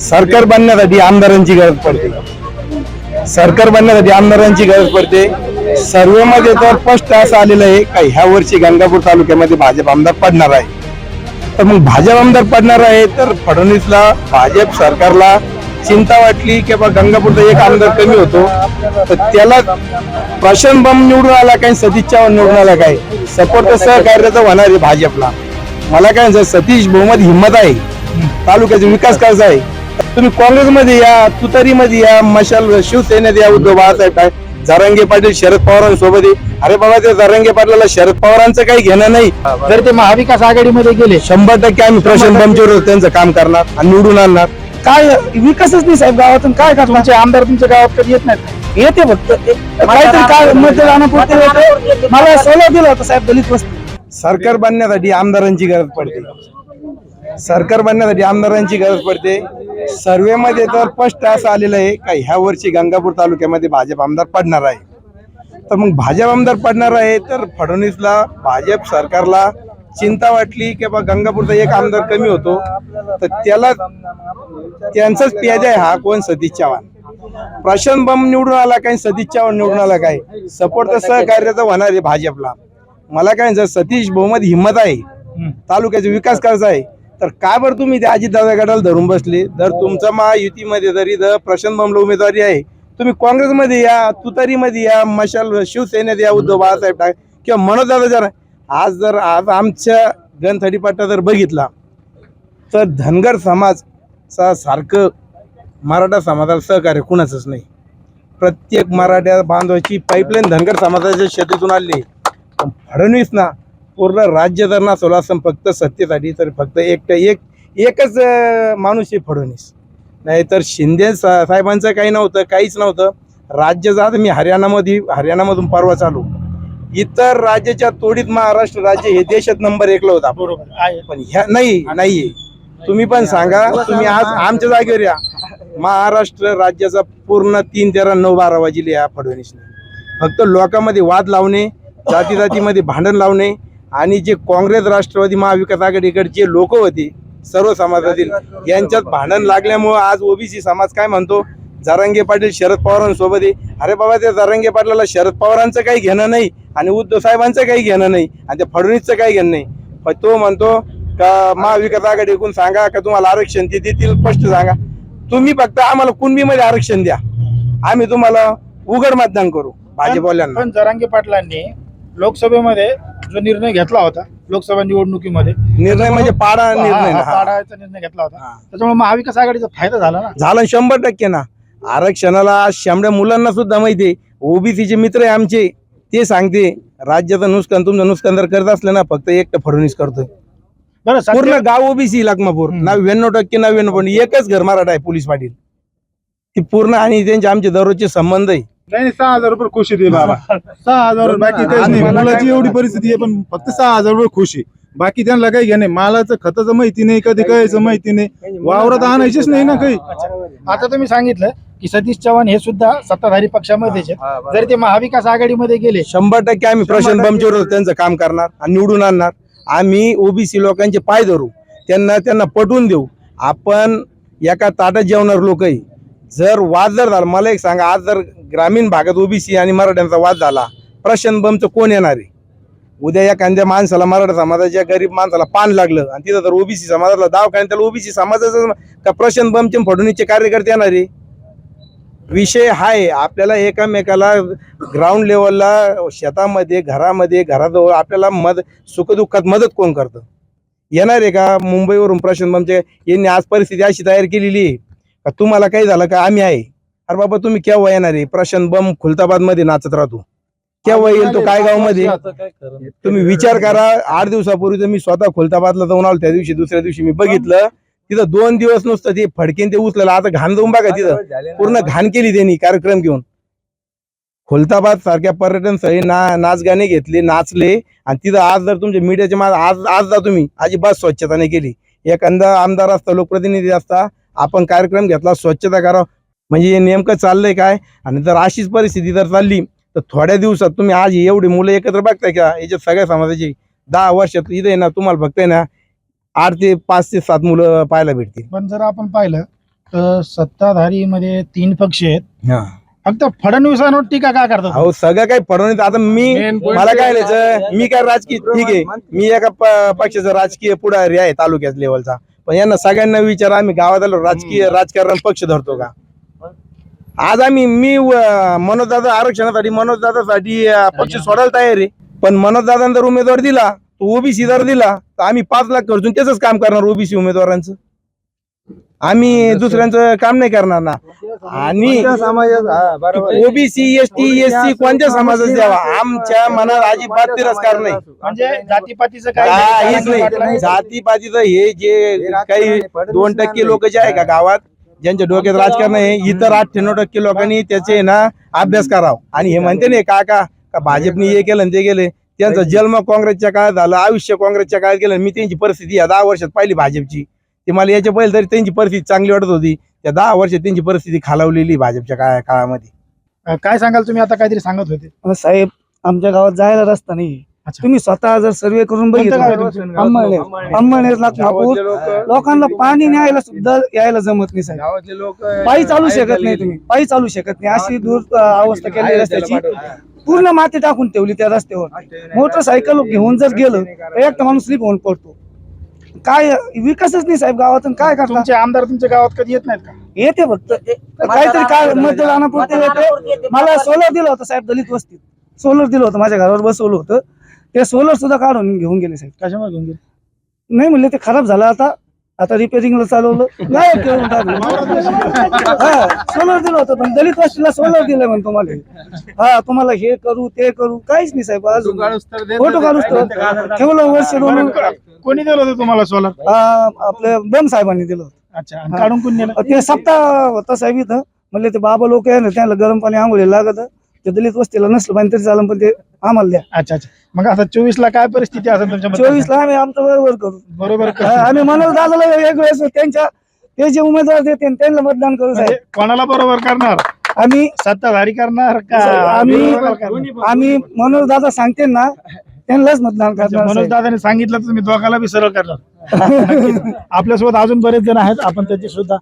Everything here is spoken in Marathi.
सरकार बनण्यासाठी आमदारांची गरज पडते. सरकार बनण्यासाठी आमदारांची गरज पडते. सर्वेमध्ये तर स्पष्ट असं आलेलं आहे का ह्या वर्षी गंगापूर तालुक्यामध्ये भाजप आमदार पडणार आहे. तर मग भाजप आमदार पडणार आहे तर फडणवीसला भाजप सरकारला चिंता वाटली की बा गंगापूरचा एक आमदार कमी होतो. तर त्याला प्रशांत बम निवडून आला काय सतीश चव्हाण निवडून आला काय? सपोर्ट तर सहकार्याचा होणार आहे भाजपला. मला काय जर सतीश बहुमत हिंमत आहे. तालुक्याचा विकास करायचा आहे. तुम्ही काँग्रेसमध्ये या तुतारीमध्ये या मशाल शिवसेनेत या उद्धव बाळासाहेब काय? जरांगे पाटील शरद पवारांसोबत. अरे बाबा त्या जरांगे पाटलाला शरद पवारांचं काही घेणं नाही. जर ते महाविकास आघाडीमध्ये गेले. शंभर टक्के आम्ही प्रशांत बमचोर त्यांचं काम करणार आणि निवडून आणणार. काय विकासच नाही साहेब गावातून. काय करणार? तुमचे आमदार तुमच्या गावात कधी येत नाहीत? येते फक्त. काहीतरी काय मतदानापुरते मला सोला दिला होता साहेब दलित वस्ती. सरकार बनण्यासाठी आमदारांची गरज पडते. सरकार बनण्यासाठी आमदारांची गरज पडते. सर्वेमध्ये तर स्पष्ट असं आलेलं आहे का ह्या वर्षी गंगापूर तालुक्यामध्ये भाजप आमदार पडणार आहे. तर मग भाजप आमदार पडणार आहे तर फडणवीसला भाजप सरकारला चिंता वाटली की बा गंगापूरचा एक आमदार कमी होतो. तर त्याला त्यांचाच प्याद आहे हा कोण? सतीश चव्हाण. प्रशांत बम निवडून आला काय? सतीश चव्हाण निवडून आला काय? सपोर्ट तर सहकार्याचा होणार आहे भाजपला. मला काय जर सतीश बहुमत हिंमत आहे. तालुक्याचा विकास करायचा आहे. तर का बरं तुम्ही त्या अजितदादा गटाला धरून बसले? जर तुमचा महायुतीमध्ये जरी जर प्रशांत बमला उमेदवारी आहे तुम्ही काँग्रेसमध्ये या तुतारीमध्ये या मशाल शिवसेनेत या उद्धव बाळासाहेब ठाकरे किंवा मनोज दादा जर आज जर आज आमच्या गणथडी जर बघितला तर धनगर समाजचा सारखं मराठा समाजाला सहकार्य कुणाचंच नाही. प्रत्येक मराठा बांधवाची पाईपलाईन धनगर समाजाच्या शेतीतून आली. पण फडणवीस ना पूर्ण राज्य जर नसवलं असं फक्त सत्तेसाठी तर फक्त एकटं एक एकच माणूस आहे फडणवीस. नाहीतर शिंदे सा- साहेबांचं काही नव्हतं काहीच नव्हतं. राज्य जात मी हरियाणामध्ये हरियाणामधून परवा चालू. इतर राज्याच्या तोडीत महाराष्ट्र राज्य हे देशात नंबर एकला होता. बरोबर पण ह्या नाही नाहीये तुम्ही पण सांगा तुम्ही आज आमच्या जागेवर या. महाराष्ट्र राज्याचा पूर्ण तीन तेरा नऊ बारा वाजिले या फडणवीसने. फक्त लोकांमध्ये वाद लावणे जाती जातीमध्ये भांडण लावणे आणि जे काँग्रेस राष्ट्रवादी महाविकास आघाडीकडे जे लोक होते सर्व समाजातील यांच्यात भांडण लागल्यामुळं आज ओबीसी समाज काय म्हणतो? जरांगे पाटील शरद पवारांसोबत आहे. अरे बाबा त्या जरांगे पाटलाला शरद पवारांचं काही घेणं नाही आणि उद्धव साहेबांचं काही घेणं नाही आणि त्या फडणवीसचं काही घेणं नाही. तो म्हणतो का महाविकास आघाडीकडून सांगा का तुम्हाला आरक्षण ते देतील स्पष्ट सांगा. तुम्ही फक्त आम्हाला कुणबीमध्ये आरक्षण द्या. आम्ही तुम्हाला उघड मतदान करू भाजपवाल्यांना पण जरांगे पाटलांनी लोकसभेमध्ये जो निर्णय घेतला होता लोकसभा निवडणुकीमध्ये निर्णय म्हणजे पाडा निर्णय हा, ना. हा, हा. पाडायचा निर्णय घेतला होता हा. त्याच्यामुळे महाविकास आघाडीचा फायदा झाला ना झालं शंभर टक्के ना आरक्षणाला आज शंभर मुलांना सुद्धा माहिती ओबीसीचे मित्र आहे आमचे ते सांगते राज्याचं नुकसान तुमचं नुकसान जर करत असलं ना फक्त एकटं फडणवीस करतोय बरं पूर्ण सध्या गाव ओबीसी लखमापूर हम्म. नव्याण्णव टक्के नव्याण्णव पण एकच घर मराठा आहे पोलीस पाटील ती पूर्ण आणि त्यांचे आमचे दररोजचे संबंध आहे नाही नाही, सहा हजार रुपये खुशी दे बाबा. सहा हजार रुपये बाकी काहीच नाही. मला मुलाची काय- एवढी परिस्थिती आहे पण फक्त सहा हजार रुपये खुशी. बाकी त्यांना काही घे नाही. मालाचं खताचं माहिती नाही कधी कायचं माहिती नाही. वावरात आणायचीच नाही ना काही. आता तुम्ही सांगितलं की सतीश चव्हाण हे सुद्धा सत्ताधारी पक्षामध्येच आहेत. जर ते महाविकास आघाडीमध्ये गेले शंभर टक्के आम्ही प्रशांत बमचोर त्यांचं काम करणार आणि निवडून आणणार. आम्ही ओबीसी लोकांचे पाय धरू. त्यांना त्यांना पटवून देऊ. आपण एका ताटात जेवणार लोक आहे जर वाद जर झाला मला एक सांगा आज जर ग्रामीण भागात ओबीसी आणि मराठ्यांचा वाद झाला प्रशांत बमचं कोण येणार आहे? उद्या एखाद्या माणसाला मराठा समाजाच्या गरीब माणसाला पान लागलं आणि तिथं जर ओबीसी समाजाला दाव काय त्याला ओबीसी समाजाचं का प्रशांत बमचे फडणवीसचे कार्यकर्ते येणार आहे? विषय आहे आपल्याला एकामेकाला ग्राउंड लेवलला शेतामध्ये घरामध्ये घराजवळ आपल्याला मद सुखदुःखात मदत कोण करतं? येणार आहे का मुंबईवरून प्रशांत बमचे यांनी आज परिस्थिती अशी तयार केलेली आहे. का तुम्हाला काही झालं का आम्ही आहे? अरे बाबा तुम्ही केव्हा येणार आहे? प्रशांत बम खुलताबादमध्ये नाचत राहतो. केव्हा येईल तो काय गावमध्ये तुम्ही विचार करा. आठ दिवसापूर्वी तर मी स्वतः खुलताबादला जाऊन आलो. त्या दिवशी दुसऱ्या दिवशी मी बघितलं. तिथं दोन दिवस नुसतं ते फडकेन ते उचलेलं. आता घाण जाऊन बघा तिथं. पूर्ण घाण केली त्यांनी कार्यक्रम घेऊन. खुलताबाद सारख्या पर्यटन स्थळी ना नाच गाणे घेतले नाचले. आणि तिथं आज जर तुमच्या मीडियाच्या मा आज आज जा तुम्ही. अजिबात स्वच्छता नाही केली. एखादा आमदार असता लोकप्रतिनिधी असता आपण कार्यक्रम घेतला स्वच्छता करा म्हणजे हे नेमकं चाललंय काय? आणि जर अशीच परिस्थिती जर चालली तर थोड्या दिवसात तुम्ही आज एवढी मुलं एकत्र बघताय का? याच्यात सगळ्या समाजाची दहा वर्षात इथे ना तुम्हाला फक्त आहे ना आठ ते पाच ते सात मुलं पाहायला भेटतील. पण जर आपण पाहिलं तर सत्ताधारी मध्ये तीन पक्ष आहेत. हा. फक्त फडणवीसांवर टीका का करतात? अहो सगळं काही पडवण्यात आता मी मला काय लिहायचं मी काय राजकीय ठीक आहे. मी एका पक्षाचा राजकीय पुढारी आहे तालुक्यात लेवलचा पण यांना सगळ्यांना विचार आम्ही गावात आलो राजकीय राजकारण पक्ष धरतो का? आज आम्ही मी मनोजदादा आरक्षणासाठी मनोजदादासाठी पक्ष सोडायला तयार आहे. पण मनोजदादांना जर उमेदवार दिला तो ओबीसी जर दिला तर आम्ही पाच लाख खर्चून त्याच काम करणार ओबीसी उमेदवारांचं. आम्ही दुसऱ्यांचं काम नाही करणार ना. आणि OBC S T S C कोणत्या समाजात द्यावा आमच्या मनात अजिबात तिरस्कार नाही. म्हणजे जातीपातीचं काहीच नाही जातीपातीचं हे जे काही दोन टक्के लोक जे आहे का गावात ज्यांच्या डोक्यात राजकारण आहे इतर अठ्ठ्याण्णव टक्के लोकांनी त्याचे ना अभ्यास करावा. आणि हे म्हणते नाही काका का? भाजपने हे केलं आणि ते केले? त्यांचा जन्म काँग्रेसच्या काळात झाला आयुष्य काँग्रेसच्या काळात गेलं मी त्यांची परिस्थिती या दहा वर्षात पाहिली भाजपची. ते मला याच्या पहिले तरी त्यांची परिस्थिती चांगली वाटत होती. त्या दहा वर्षात त्यांची परिस्थिती खालावलेली भाजपच्या काळा काळामध्ये. काय सांगाल तुम्ही? आता काहीतरी सांगत होते. अहो, साहेब आमच्या गावात जायला रस्ता नाही अच्छा. तुम्ही स्वतः जर सर्वे करून कोणतं गाव आहे बघितलं तुमचं? अंमळनेर अंमळनेर नागपूर लोकांना पाणी न्यायला सुद्धा यायला जमत नाही साहेब. गावातले लोक पायी चालू शकत नाही तुम्ही. पायी चालू शकत नाही. अशी दूर अ, अवस्था केली रस्त्याची. पूर्ण माती टाकून ठेवली त्या रस्त्यावर. मोटरसायकल घेऊन जर गेलं तर एकटा माणूस स्लिप होऊन पडतो. काय विकासच नाही साहेब गावातून. काय करता? तुमचे आमदार तुमच्या गावात कधी येत नाहीत का? येते फक्त. ए- काहीतरी काय मतदानापुरते येते. मला सोलर दिलं होतं साहेब दलित वस्तीत. सोलर दिलं होतं माझ्या घरावर बसवलं होतं. ते सोलर सुद्धा काढून घेऊन गेले साहेब. कशामुळे घेऊन गेले? नाही म्हणले ते खराब झालं. आता आता रिपेरिंगला चालवलं. नाही टाकलं हा सोलर दिलं होतं पण दलित वस्तीला सोलर दिलं म्हणतो तुम्हाला. हा तुम्हाला हे करू ते करू काहीच नाही साहेब अजून. फोटो काढूच तर ठेवलं वर्ष दोन कोणी दिलं होतं तुम्हाला सोलर हा, आपल्या बम साहेबांनी दिलं होतं. अच्छा काढून कोण ते सप्ताह होता साहेब इथं. म्हणले ते बाबा लोक आहे ना त्यांना गरम पाणी आंघोळीला लागत. ते दलित वस्तीला नसलं पाणी तरी चालेल पण ते आम्हाला द्या. अच्छा अच्छा. मग आता चोवीस ला काय परिस्थिती असेल तुमच्या चोवीस ला आम्ही आमचं बरोबर करू. बरोबर हा, आम्ही मनोज दादाला एक वेळेस त्यांच्या ते जे उमेदवार देते त्यांना मतदान करू म्हणजे साहेब कोणाला बरोबर करणार? आम्ही सत्ताधारी करणार का? आम्ही विरोधकाला करणार? आम्ही मनोज दादा सांगते ना त्यांनाच मतदान करणार मनोज साहेब. दादाने सांगितलं तर तुम्ही दोघाला बी सरळ करणार. आपल्यासोबत अजून बरेच जण आहेत आपण त्याची सुद्धा